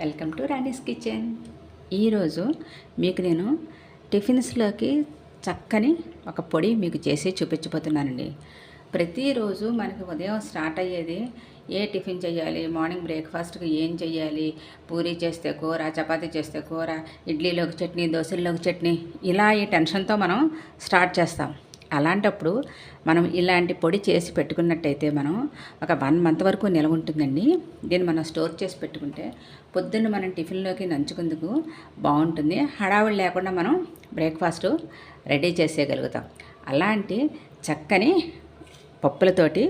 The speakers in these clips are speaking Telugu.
Welcome to Rani's kitchen. ఈరోజు మీకు నేను టిఫిన్స్లోకి చక్కని ఒక పొడి మీకు చేసి చూపించబోతున్నానండి. ప్రతిరోజు మనకి ఉదయం స్టార్ట్ అయ్యేది ఏ టిఫిన్ చేయాలి మార్నింగ్ బ్రేక్ఫాస్ట్కి ఏం చేయాలి పూరీ చేస్తే కూర చపాతీ చేస్తే కూర ఇడ్లీలోకి చట్నీ దోశల్లోకి చట్నీ ఇలా ఈ టెన్షన్తో మనం స్టార్ట్ చేస్తాం. అలాంటప్పుడు మనం ఇలాంటి పొడి చేసి పెట్టుకున్నట్టయితే మనం ఒక వన్ మంత్ వరకు నిలవ ఉంటుందండి. దీన్ని మనం స్టోర్ చేసి పెట్టుకుంటే పొద్దున్న మనం టిఫిన్లోకి నంచుకుందుకు బాగుంటుంది. హడావుడి లేకుండా మనం బ్రేక్ఫాస్ట్ రెడీ చేసేయగలుగుతాం. అలాంటి చక్కని పప్పులతోటి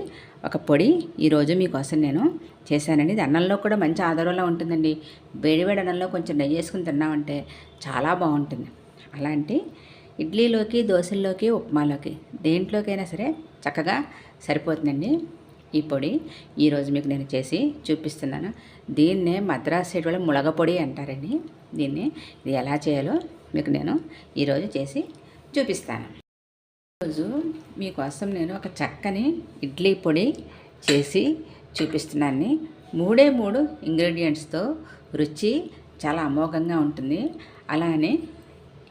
ఒక పొడి ఈరోజు మీకోసం నేను చేశానండి. ఇది అన్నంలో కూడా మంచి ఆధారంలో ఉంటుందండి. వేడివేడి అన్నంలో కొంచెం నెయ్యి వేసుకుని తిన్నామంటే చాలా బాగుంటుంది. అలాంటి ఇడ్లీలోకి దోశల్లోకి ఉప్మాలోకి దేంట్లోకైనా సరే చక్కగా సరిపోతుందండి ఈ పొడి. ఈరోజు మీకు నేను చేసి చూపిస్తున్నాను. దీన్నే మద్రాస్ సైడ్ వాళ్ళ ములగ పొడి అంటారండి. దీన్ని ఇది ఎలా చేయాలో మీకు నేను ఈరోజు చేసి చూపిస్తాను. ఈరోజు మీకోసం నేను ఒక చక్కని ఇడ్లీ పొడి చేసి చూపిస్తున్నాను మూడే మూడు ఇంగ్రీడియంట్స్తో రుచి చాలా అమోఘంగా ఉంటుంది. అలానే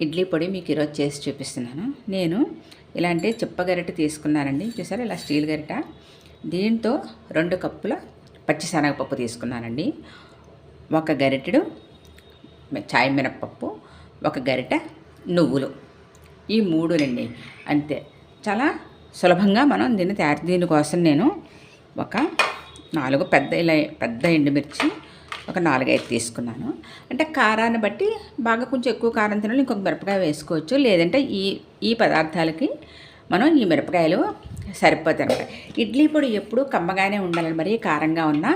ఇడ్లీ పొడి మీకు ఈరోజు చేసి చూపిస్తున్నాను. నేను ఇలాంటి చిప్ప గరిట తీసుకున్నానండి. చూసారా? ఇలా స్టీల్ గరిట. దీంతో రెండు కప్పుల పచ్చిశనగపప్పు తీసుకున్నానండి. ఒక గరిటెడు చాయ్ మినప్పప్పు ఒక గరిట నువ్వులు. ఈ మూడునండి అంతే. చాలా సులభంగా మనం దీన్ని తయారు దీనికోసం నేను ఒక నాలుగు పెద్ద ఇలా పెద్ద ఎండుమిర్చి ఒక నాలుగైదు తీసుకున్నాను. అంటే కారాన్ని బట్టి బాగా కొంచెం ఎక్కువ కారం తినాలి ఇంకొక మిరపకాయ వేసుకోవచ్చు. లేదంటే ఈ ఈ పదార్థాలకి మనం ఈ మిరపకాయలు సరిపోతాయి అనమాట ఇడ్లీ పొడి ఎప్పుడు కమ్మగానే ఉండాలని మరి కారంగా ఉన్నా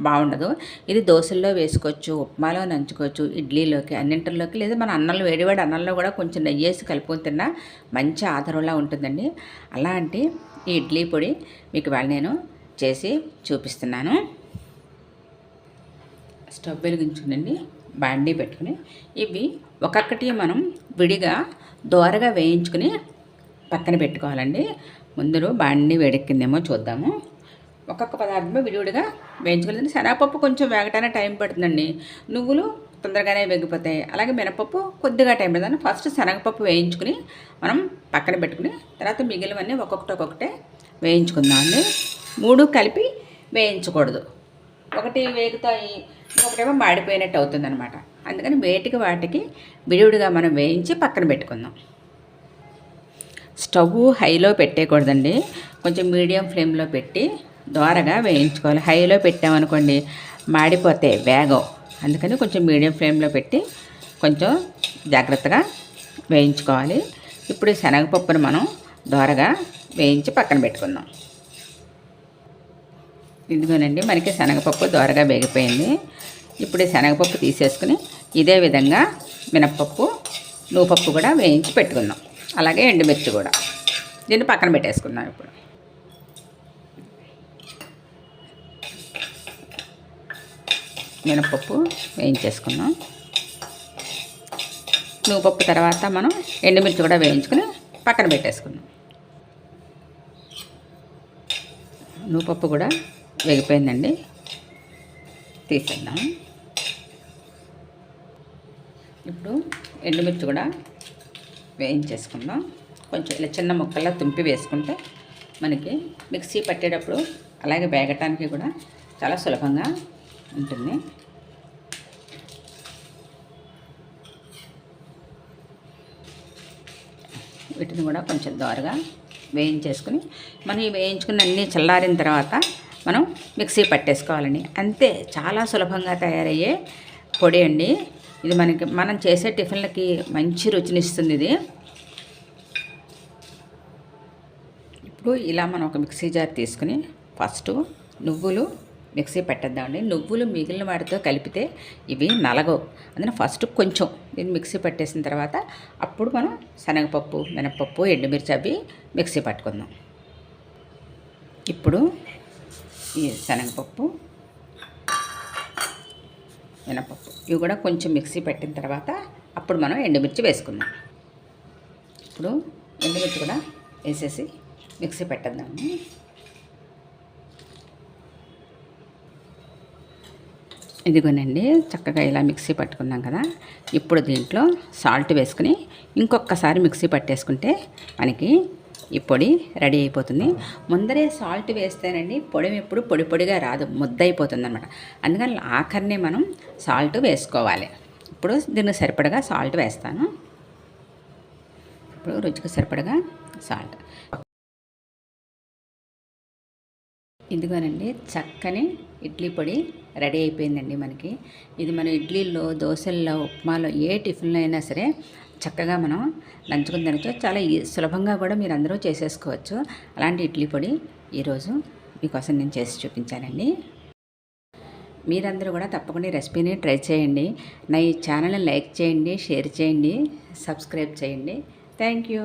బాగుండదు. ఇది దోశల్లో వేసుకోవచ్చు ఉప్మాలో నంచుకోవచ్చు ఇడ్లీలోకి అన్నింటిలోకి లేదా మన అన్నంలో వేడివేడి అన్నంలో కూడా కొంచెం నెయ్యి వేసి కలుపుకొని తిన్నా మంచి ఆధారంలా ఉంటుందండి. అలాంటి ఈ ఇడ్లీ పొడి మీకు వాళ్ళు నేను చేసి చూపిస్తున్నాను. స్టవ్ వెలిగించుకునండి బాండీ పెట్టుకుని. ఇవి ఒక్కొక్కటి మనం విడిగా దోరగా వేయించుకుని పక్కన పెట్టుకోవాలండి. ముందు బాండీ వేడెక్కిందేమో చూద్దాము. ఒక్కొక్క పదార్థమే విడివిడిగా వేయించుకోలేదండి శనగపప్పు కొంచెం వేగటానికి టైం పడుతుందండి. నువ్వులు తొందరగానే వేగిపోతాయి. అలాగే మినపప్పు కొద్దిగా టైం పడుతుంది. ఫస్ట్ శనగపప్పు వేయించుకుని మనం పక్కన పెట్టుకుని తర్వాత మిగిలినవన్నీ ఒక్కొక్కటి ఒక్కొక్కటే వేయించుకుందామండి. మూడు కలిపి వేయించకూడదు. ఒకటి వేగుతాయి ఒకటేమో మాడిపోయినట్టు అవుతుంది అనమాట అందుకని వేటికి వాటికి విడివిడిగా మనం వేయించి పక్కన పెట్టుకుందాం. స్టవ్ హైలో పెట్టేయకూడదండి. కొంచెం మీడియం ఫ్లేమ్లో పెట్టి దోరగా వేయించుకోవాలి. హైలో పెట్టామనుకోండి మాడిపోతే వేగం. అందుకని కొంచెం మీడియం ఫ్లేమ్లో పెట్టి కొంచెం జాగ్రత్తగా వేయించుకోవాలి. ఇప్పుడు శనగపప్పును మనం దోరగా వేయించి పక్కన పెట్టుకుందాం. ఇదిగోనండి మనకి శనగపప్పు దోరగా వేగిపోయింది. ఇప్పుడు శనగపప్పు తీసేసుకుని ఇదే విధంగా మినప్పప్పు నువ్వుపప్పు కూడా వేయించి పెట్టుకుందాం. అలాగే ఎండుమిర్చి కూడా. దీన్ని పక్కన పెట్టేసుకుందాం ఇప్పుడు. మినపప్పు వేయించేసుకుందాం. నువ్వుపప్పు తర్వాత మనం ఎండుమిర్చి కూడా వేయించుకుని పక్కన పెట్టేసుకుందాం. నువ్వుపప్పు కూడా వేగిపోయిందండి తీసేద్దాం. ఇప్పుడు ఎండుమిర్చి కూడా వేయించేసుకుందాం. కొంచెం ఇలా చిన్న ముక్కల్లా తుంపి వేసుకుంటే మనకి మిక్సీ పట్టేటప్పుడు అలాగే వేగటానికి కూడా చాలా సులభంగా ఉంటుంది. వీటిని కూడా కొంచెం దోరగా వేయించేసుకుని మనం ఈ వేయించుకున్న అన్నీ చల్లారిన తర్వాత మనం మిక్సీ పట్టేసుకోవాలండి. అంతే చాలా సులభంగా తయారయ్యే పొడి అండి. ఇది మనకి మనం చేసే టిఫిన్లకి మంచి రుచినిస్తుంది ఇది. ఇప్పుడు ఇలా మనం ఒక మిక్సీ జార్ తీసుకుని ఫస్ట్ నువ్వులు మిక్సీ పెట్టేద్దామండి. నువ్వులు మిగిలిన వాటితో కలిపితే ఇవి నలగవు. అందుకని ఫస్ట్ కొంచెం దీన్ని మిక్సీ పట్టేసిన తర్వాత అప్పుడు మనం శనగపప్పు మినపప్పు ఎండుమిర్చి అవి మిక్సీ పట్టుకుందాం. ఇప్పుడు ఈ శనగపప్పు మినపప్పు. ఇవి కూడా కొంచెం మిక్సీ పెట్టిన తర్వాత అప్పుడు మనం ఎండుమిర్చి వేసుకుందాం. ఇప్పుడు ఎండుమిర్చి కూడా వేసేసి మిక్సీ పెట్టేద్దాము. ఇదిగోనండి చక్కగా ఇలా మిక్సీ పట్టుకున్నాం కదా. ఇప్పుడు దీంట్లో సాల్ట్ వేసుకుని ఇంకొకసారి మిక్సీ పట్టేసుకుంటే మనకి ఈ పొడి రెడీ అయిపోతుంది. ముందరే సాల్ట్ వేస్తేనండి పొడి ఎప్పుడు పొడి పొడిగా రాదు ముద్ద అయిపోతుంది అనమాట అందుకని ఆఖరినే మనం సాల్ట్ వేసుకోవాలి. ఇప్పుడు దీన్ని సరిపడగా సాల్ట్ వేస్తాను. ఇప్పుడు రుచికి సరిపడగా సాల్ట్. ఇదిగోనండి చక్కని ఇడ్లీ పొడి రెడీ అయిపోయిందండి మనకి. ఇది మన ఇడ్లీల్లో దోశల్లో ఉప్మాలో ఏ టిఫిన్లో అయినా సరే చక్కగా మనం నంచుకుని తినచ్చు చాలా ఈ- సులభంగా కూడా మీరు అందరూ చేసేసుకోవచ్చు. అలాంటి ఇడ్లీ పొడి ఈరోజు మీకోసం నేను చేసి చూపించానండి. మీరందరూ కూడా తప్పకుండా రెసిపీని ట్రై చేయండి. నా ఈ ఛానల్ని లైక్ చేయండి షేర్ చేయండి సబ్స్క్రైబ్ చేయండి. Thank you.